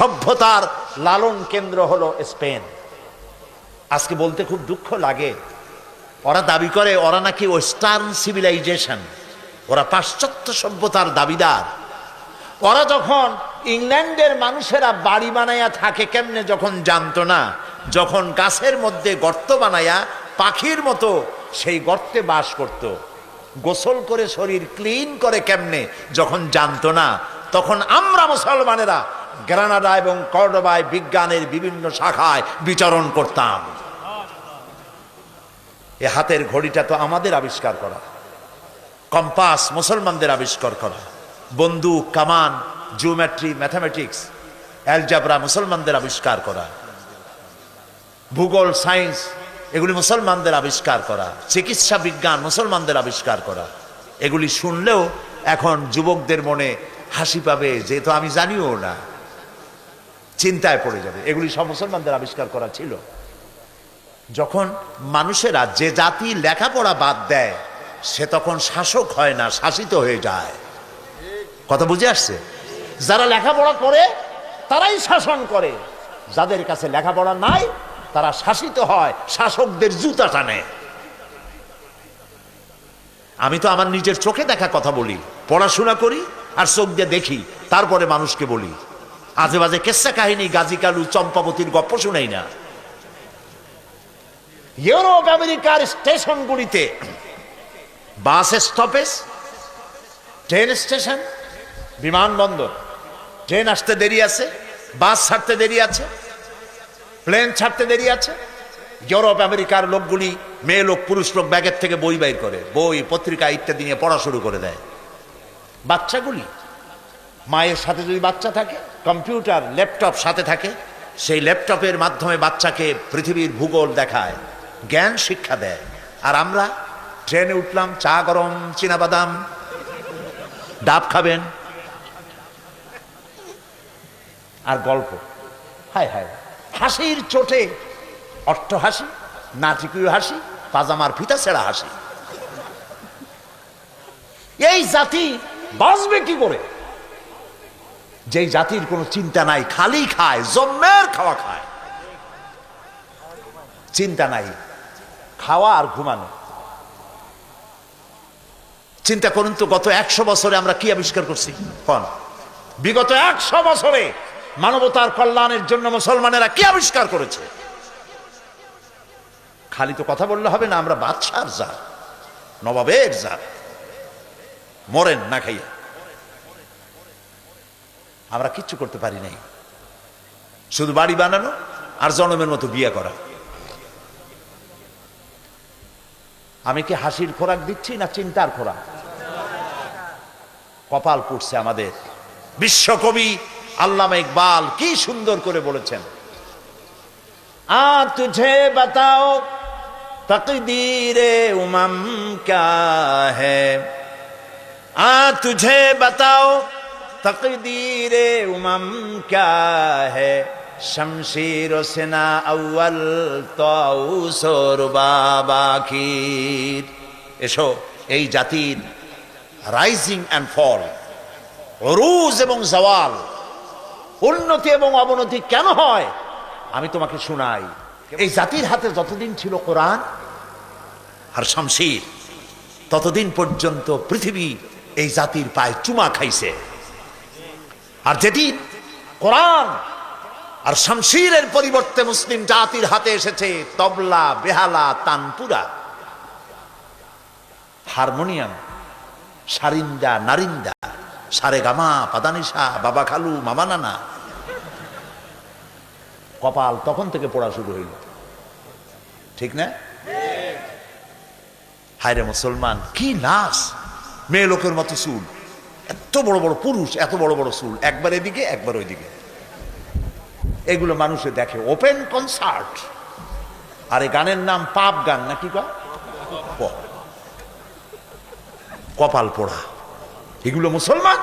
সভ্যতার লালন কেন্দ্র হলো স্পেন। আজকে বলতে খুব দুঃখ লাগে। ওরা দাবি করে, ওরা নাকি ওয়েস্টার্ন সিভিলাইজেশন। ওরা পাশ্চাত্য সভ্যতার দাবিদার। ওরা যখন ইংল্যান্ডের মানুষেরা বাড়ি বানাইয়া থাকে, কেমনে যখন জানতো না? যখন গাছের মধ্যে গর্ত বানাইয়া পাখির মতো সেই গর্তে বাস করত। গোসল করে শরীর ক্লিন করে কেমনে? যখন জানতো না, তখন আমরা মুসলমানেরা গ্রানাডা এবং কর্ডোবায় বিজ্ঞানের বিভিন্ন শাখায় বিচরণ করতাম। এ হাতের ঘড়িটা তো আমাদের আবিষ্কার করা। কম্পাস মুসলমানদের আবিষ্কার করা। বন্দুক, কামান, জিওমেট্রি, ম্যাথামেটিক্স, অ্যালজাবরা মুসলমানদের আবিষ্কার করা। ভূগোল, সায়েন্স, এগুলি মুসলমানদের আবিষ্কার করা। চিকিৎসা বিজ্ঞান মুসলমানদের আবিষ্কার করা। এগুলি শুনলেও এখন যুবকদের মনে হাসি পাবে যেহেতু আমি জানিও না। চিন্তায় পড়ে যাবে। এগুলি সব মুসলমানদের আবিষ্কার করা ছিল। যখন মানুষেরা যে জাতি লেখাপড়া বাদ দেয়, সে তখন শাসক হয় না, শাসিত হয়ে যায়। কথা বুঝে আসছে? যারা লেখাপড়া করে, তারাই শাসন করে। যাদের কাছে লেখাপড়া নাই, তারা শাসিত হয়, শাসকদের জুতা টানে। আমি তো আমার নিজের চোখে দেখা কথা বলি, পড়াশোনা করি আর চোখ দিয়ে দেখি, তারপরে মানুষকে বলি। আজে বাজে কেসা কাহিনী, গাজী কালু, চম্পাবতীর গপ্প শুনাই না। ইউরোপ, আমেরিকার স্টেশনগুলিতে বাস স্টপেজ, ট্রেন স্টেশন, বিমানবন্দর। ট্রেন আসতে দেরি আছে, বাস ছাড়তে দেরি আছে, প্লেন ছাড়তে দেরি আছে। ইউরোপ, আমেরিকার লোকগুলি মেয়ে লোক, পুরুষ লোক ব্যাগের থেকে বই বাইর করে, বই, পত্রিকা ইত্যাদি নিয়ে পড়া শুরু করে দেয়। বাচ্চাগুলি মায়ের সাথে যদি বাচ্চা থাকে, কম্পিউটার, ল্যাপটপ সাথে থাকে, সেই ল্যাপটপের মাধ্যমে বাচ্চাকে পৃথিবীর ভূগোল দেখায়, জ্ঞান শিক্ষা দেয়। আর আমরা ট্রেনে উঠলাম, চা গরম বাদাম ডাব খাবেন। আর গল্প। হায় হায়। হাসির চোটে অট্ট হাসি, নাটিকীয় হাসি, পাজামার ফিতা ছেঁড়া হাসি। এই জাতি বাঁচবে কি করে? যেই জাতির কোনো চিন্তা নাই, খালি খায়, জম্মের খাওয়া খায়। চিন্তা নাই, খাওয়া আর ঘুমানো। চিন্তা করুন তো, গত একশো বছরে আমরা কি আবিষ্কার করছি? কন বিগত একশো বছরে মানবতার কল্যাণের জন্য মুসলমানেরা কি আবিষ্কার করেছে? খালি তো কথা বললে হবে না, আমরা বাদশার যা নবাবের যা মরেন না খাইয়া। আমরা কিচ্ছু করতে পারি নাই। শুধু বাড়ি বানানো আর জনমের মতো বিয়ে করা। আমি কি হাসির খোরাক দিচ্ছি না চিন্তার খোরাক? কপাল পুড়ছে আমাদের। বিশ্বকবি আল্লামা ইকবাল কি সুন্দর করে বলেছেন। আ তুঝে বাতাও তকদীরে উমম ক্যা আ তুঝে বাতাও তকদীরে উমম ক্যা হ্যায় শমশির সেনা আউ্ল তৌসর বাবাখির এসো, এই জাতির রাইজিং অ্যান্ড ফল রুজ এবং জওয়াল, উন্নতি এবং অবনতি কেন হয়? আমি তোমাকে শোনাই। এই জাতির হাতে যতদিন ছিল কোরআন আর শামশির, ততদিন পর্যন্ত পৃথিবী এই জাতির পায়ে চুমা খাইছে। আর যেদিন কোরআন আর শামশিরের পরিবর্তে মুসলিম জাতির হাতে এসেছে, তবলা, বেহালা, তানপুরা, হারমোনিয়াম, সারিন্দা, নারিন্দা সারে গামা পাদানিসা, বাবা খালু, মামা নানা, কপাল তখন থেকে পড়া শুরু হইল। ঠিক না? হায়রে মুসলমান, কি নাচ মেয়ে লোকের মতো চুল। এত বড় বড় পুরুষ এত বড় বড় চুল একবার এদিকে একবার ওইদিকে। এগুলো মানুষে দেখে। ওপেন কনসার্ট আর এই গানের নাম পাপ গান নাকি কপাল পোড়া। এগুলো মুসলমান?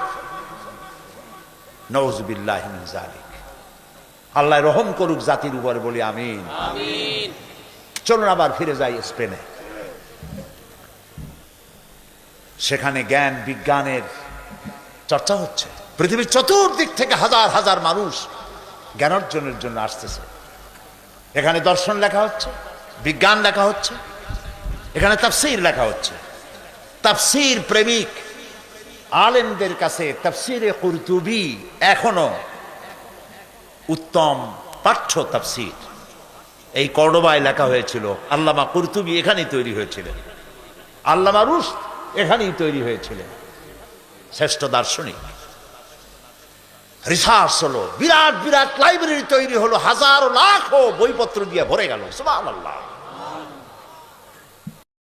জালিক আল্লাহ রহম করুক জাতির উপরে বলি আমিন। চলুন আবার ফিরে যাই স্পেনে। সেখানে জ্ঞান বিজ্ঞানের চর্চা হচ্ছে। পৃথিবীর চতুর্দিক থেকে হাজার হাজার মানুষ জ্ঞানার্জনের জন্য আসতেছে। এখানে দর্শন লেখা হচ্ছে, বিজ্ঞান লেখা হচ্ছে, এখানে তাফসির লেখা হচ্ছে। তাফসির প্রেমিক আলেমদের কাছে তাফসিরে কুরতুবি এখনও উত্তম পাঠ্য তাফসির। এই কর্ডবায় লেখা হয়েছিল, আল্লামা কুরতুবি এখানেই তৈরি হয়েছিলেন। আল্লামা রুশ এখানেই তৈরি হয়েছিলেন। শ্রেষ্ঠ দার্শনিক। রিসার্চ হলো, বিরাট বিরাট লাইব্রেরি তৈরি হলো, হাজার লাখো বইপত্র দিয়ে ভরে গেল, সুবহানাল্লাহ।